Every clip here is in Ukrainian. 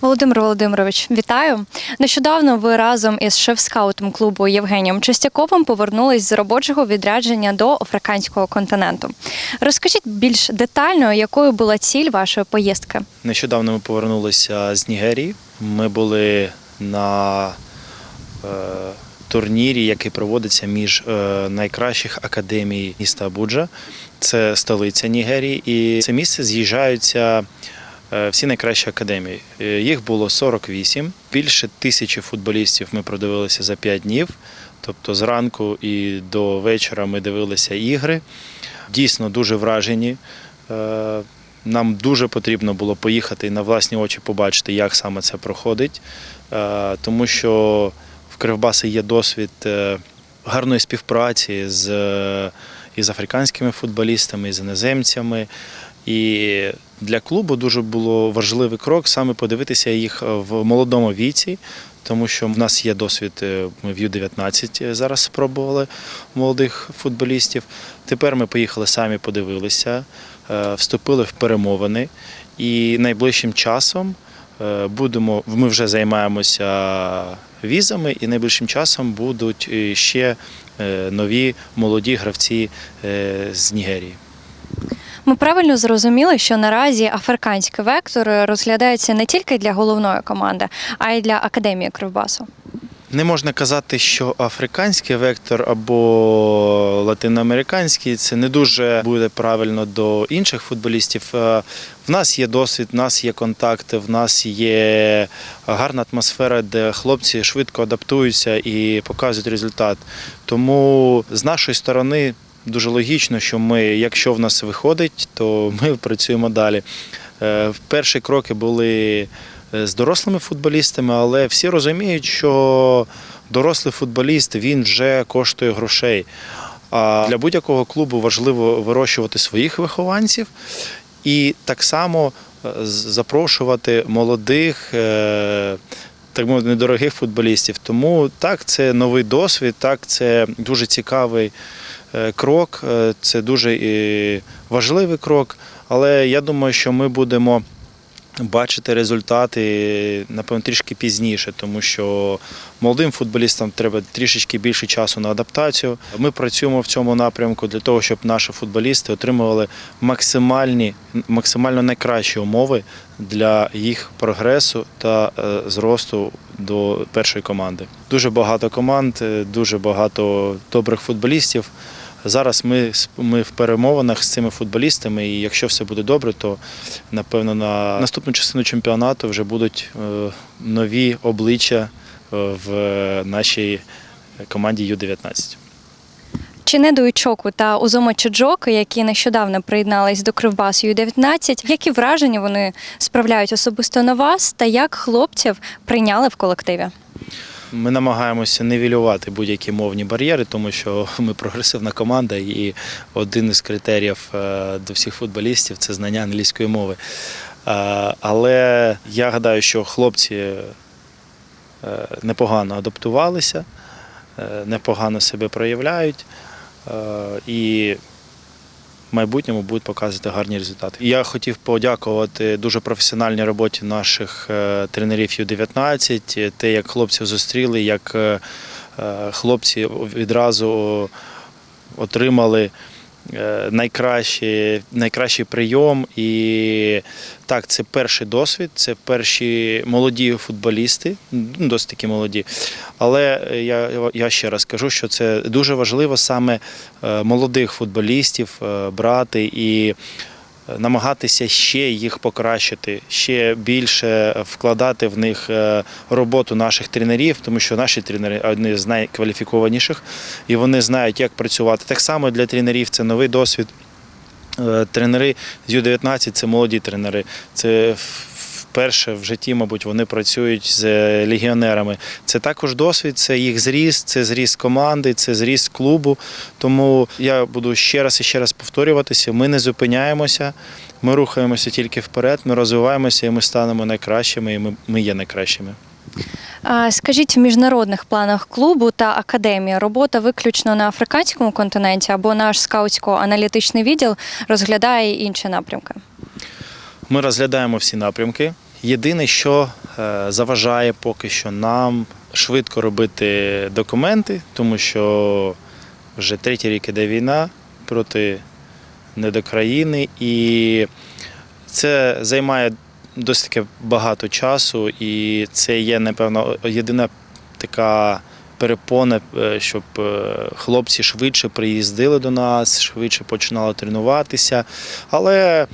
Володимир Володимирович, вітаю. Нещодавно ви разом із шеф-скаутом клубу Євгенієм Чистяковим повернулись з робочого відрядження до африканського континенту. Розкажіть більш детально, якою була ціль вашої поїздки? Нещодавно ми повернулися з Нігерії. Ми були на е, турнірі, який проводиться між е, найкращих академій міста Абуджа. Це столиця Нігерії, і це місце з'їжджаються всі найкращі академії. Е, Їх було 48. Більше тисячі футболістів ми продивилися за 5 днів. Тобто зранку і до вечора ми дивилися ігри. Дійсно дуже вражені. Е, Нам дуже потрібно було поїхати і на власні очі побачити, як саме це проходить, Е, тому що в Кривбасі є досвід е, гарної співпраці з, е, із африканськими футболістами, з іноземцями. І для клубу дуже було важливий крок саме подивитися їх в молодому віці, тому що в нас є досвід. е, Ми в Ю-19 зараз спробували молодих футболістів. Тепер ми поїхали самі, подивилися, е, вступили в перемовини, і найближчим часом е, будемо. Ми вже займаємося візами, і найближчим часом будуть ще нові молоді гравці з Нігерії. Ми правильно зрозуміли, що наразі африканський вектор розглядається не тільки для головної команди, а й для академії Кривбасу. Не можна казати, що африканський вектор або латиноамериканський це не дуже буде правильно до інших футболістів. Е, В нас є досвід, в нас є контакти, в нас є гарна атмосфера, де хлопці швидко адаптуються і показують результат. Тому з нашої сторони дуже логічно, що ми, якщо в нас виходить, то ми працюємо далі. Е, Перші кроки були е, з дорослими футболістами, але всі розуміють, що дорослий футболіст він вже коштує грошей. А для будь-якого клубу важливо вирощувати своїх вихованців і так само е, запрошувати молодих. Так мовити, недорогих футболістів. Тому так, це новий досвід, так, це дуже цікавий крок, е, це дуже важливий крок. Але я думаю, що ми будемо бачити результати, напевно, трішки пізніше, тому що молодим футболістам треба трішечки більше часу на адаптацію. Ми працюємо в цьому напрямку для того, щоб наші футболісти отримували максимальні, максимально найкращі умови для їх прогресу та е, зросту до першої команди. Дуже багато команд, е, дуже багато добрих футболістів. Зараз ми, ми в перемовинах з цими футболістами, і якщо все буде добре, то напевно на наступну частину чемпіонату вже будуть е, нові обличчя е, в нашій команді Ю-19. Чинеду Ічоку та Узома Чеджоки, які нещодавно приєднались до Кривбасу Ю-19, які враження вони справляють особисто на вас та як хлопців прийняли в колективі? Ми намагаємося нівелювати будь-які мовні бар'єри, тому що ми прогресивна команда, і один із критеріїв е, до всіх футболістів це знання англійської мови. Е, Але я гадаю, що хлопці е, непогано адаптувалися, непогано себе проявляють і в майбутньому будуть показувати гарні результати. Я хотів подякувати дуже професіональній роботі наших е, тренерів Ю-19, е, те, як хлопців зустріли, як е, е, хлопці відразу отримали е, найкращий, найкращий прийом. І так, це перший досвід, це перші молоді футболісти, ну, досить таки молоді. Але я, я ще раз кажу, що це дуже важливо саме е, молодих футболістів е, брати і намагатися ще їх покращити, ще більше вкладати в них е, роботу наших тренерів, тому що наші тренери одні з найкваліфікованіших, і вони знають, як працювати. Так само для тренерів це новий досвід. Е, Тренери з Ю-19 це молоді тренери. Це вперше в житті, мабуть, вони працюють з легіонерами. Це також досвід, це їх зріст, це зріст команди, це зріст клубу. Тому я буду ще раз і ще раз повторюватися. Ми не зупиняємося, ми рухаємося тільки вперед, ми розвиваємося і ми станемо найкращими, і ми, ми є найкращими. Скажіть, в міжнародних планах клубу та академії робота виключно на африканському континенті або наш скаутсько-аналітичний відділ розглядає інші напрямки? Ми розглядаємо всі напрямки. Єдине, що е, заважає поки що нам швидко робити документи, тому що вже третій рік іде війна проти недокраїни, і це займає досить таки багато часу, і це є, напевно, єдина така перепона, е, щоб е, хлопці швидше приїздили до нас, швидше починали тренуватися. Але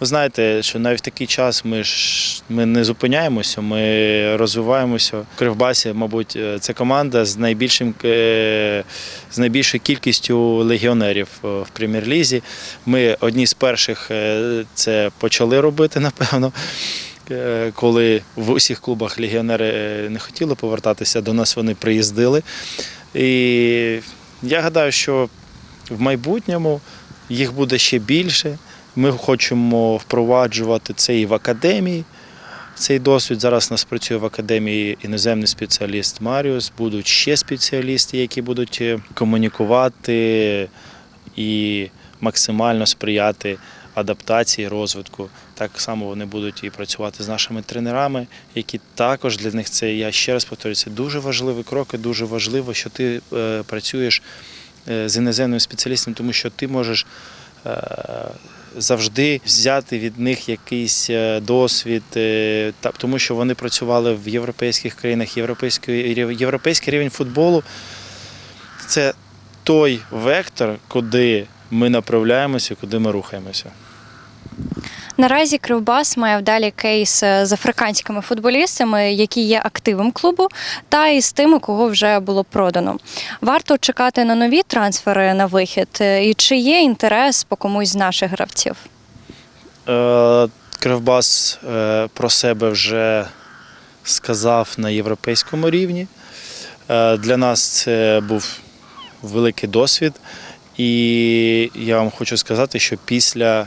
ви знаєте, що навіть в такий час ми ж ми не зупиняємося, ми розвиваємося. В Кривбасі, мабуть, е, це команда з найбільшим е, з найбільшою кількістю легіонерів е, в прем'єр-лізі. Ми одні з перших це почали робити, напевно. Коли в усіх клубах легіонери не хотіли повертатися, до нас вони приїздили. І я гадаю, що в майбутньому їх буде ще більше. Ми хочемо впроваджувати це і в академії. Цей досвід зараз у нас працює в академії іноземний спеціаліст Маріус. Будуть ще спеціалісти, які будуть е, комунікувати і максимально сприяти адаптації, розвитку. Так само вони будуть і працювати з нашими тренерами, які також для них це, я ще раз повторюю, це дуже важливий крок і дуже важливо, що ти е, працюєш е, з іноземним спеціалістом, тому що ти можеш завжди взяти від них якийсь е, досвід, е, тому що вони працювали в європейських країнах, європейський, європейський рівень футболу. Це той вектор, куди ми направляємося, куди ми рухаємося. Наразі Кривбас має вдалі кейс е, з африканськими футболістами, які є активом клубу, та і з тими, кого вже було продано. Варто чекати на нові трансфери на вихід. Е, І чи є інтерес по комусь з наших гравців? Е, Кривбас про себе вже сказав на європейському рівні. Для нас це був великий досвід. І я вам хочу сказати, що після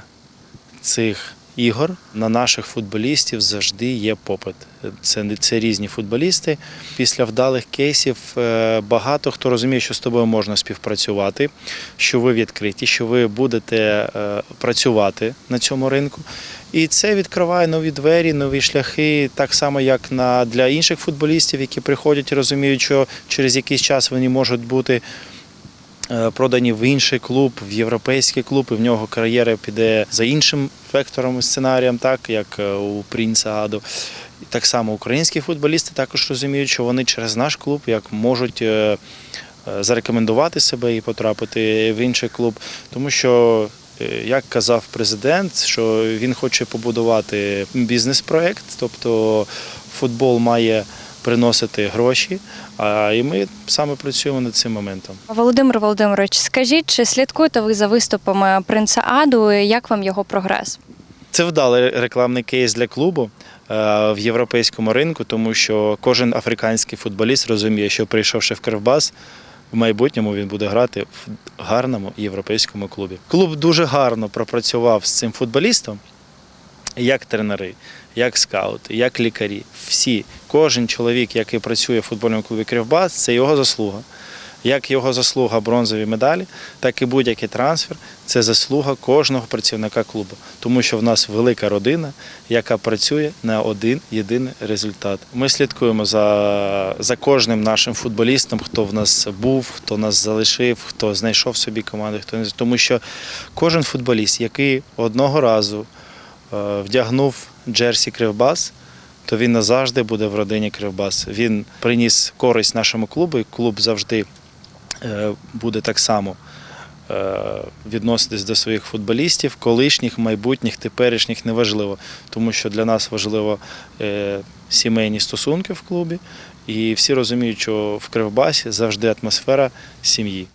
цих ігор на наших футболістів завжди є попит. Це, це різні футболісти. Після вдалих кейсів е, багато хто розуміє, що з тобою можна співпрацювати, що ви відкриті, що ви будете е, працювати на цьому ринку. І це відкриває нові двері, нові шляхи, так само, як на, для інших футболістів, які приходять і розуміють, що через якийсь час вони можуть бути продані в інший клуб, в європейський клуб, і в нього кар'єра піде за іншим вектором і сценарієм, так як е, у Принца Аду. Так само українські футболісти також розуміють, що вони через наш клуб як можуть е, е, зарекомендувати себе і потрапити в інший клуб, тому що. е, Як казав президент, що він хоче побудувати бізнес-проект, тобто футбол має приносити гроші, а і ми саме працюємо над цим моментом. Володимир Володимирович, скажіть, чи слідкуєте ви за виступами принца Аду? і Як вам його прогрес? Це вдалий рекламний кейс для клубу е, в європейському ринку, тому що кожен африканський футболіст розуміє, що прийшовши в Кривбас, в майбутньому він буде грати в гарному європейському клубі. Клуб дуже гарно пропрацював з цим футболістом, як тренери, як скаути, як лікарі. Всі, кожен чоловік, який працює в футбольному клубі Кривбас, це його заслуга. Як його заслуга бронзові медалі, так і будь-який трансфер це заслуга кожного працівника клубу, тому що в нас велика родина, яка працює на один єдиний результат. Ми слідкуємо за, за кожним нашим футболістом, хто в нас був, хто нас залишив, хто знайшов собі команду, хто не тому, що кожен футболіст, який одного разу вдягнув джерсі Кривбас, то він назавжди буде в родині Кривбас. Він приніс користь нашому клубу, і клуб завжди е, буде так само е, відноситись до своїх футболістів, колишніх, майбутніх, теперішніх, неважливо. Тому що для нас важливо е, сімейні стосунки в клубі, і всі розуміють, що в Кривбасі завжди атмосфера сім'ї.